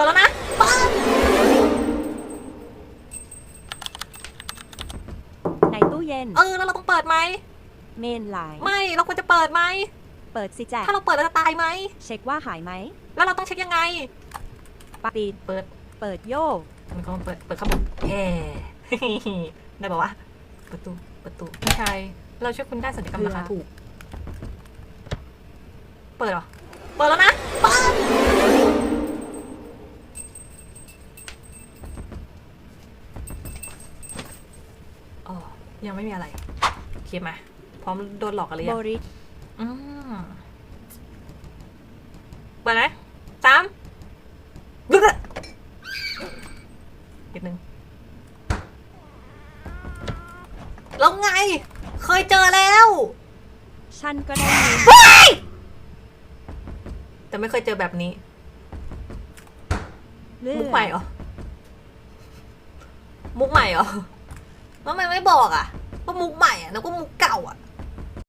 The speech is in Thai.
ปิดแล้วนะเปิดในตู้เย็น เออแล้วเราต้องเปิดไหม เมนไลน์ ไม่เราควรจะเปิดไหม เปิดสิแจ๊ะถ้าเราเปิดเราจะตายไหม เช็คว่าหายไหม แล้วเราต้องเช็คยังไงปิดเปิด เปิดโยกมันก็เปิด เปิดข้างบนแฮ่ได้ป่าวะประตูประตูไม่ใช่เราช่วยคุณได้สัญญกรรมราคาถูก เปิดเหรอ เปิดแล้วนะ เปิดอ๋อ ยังไม่มีอะไรเคลียร์มาพร้อมโดนหลอกกันเลยโบยังริอืมเปิดนะสามดึกนิดนึงแล้วไง เคยเจอแล้วฉันก็ได้ยินแต่ไม่เคยเจอแบบนี้เลือมุกใหม่เหรอ มุกใหม่เหรอแล้ว ทำไมไม่บอกอะว่ามุกใหม่อะแล้วก็มุกเก่าอะ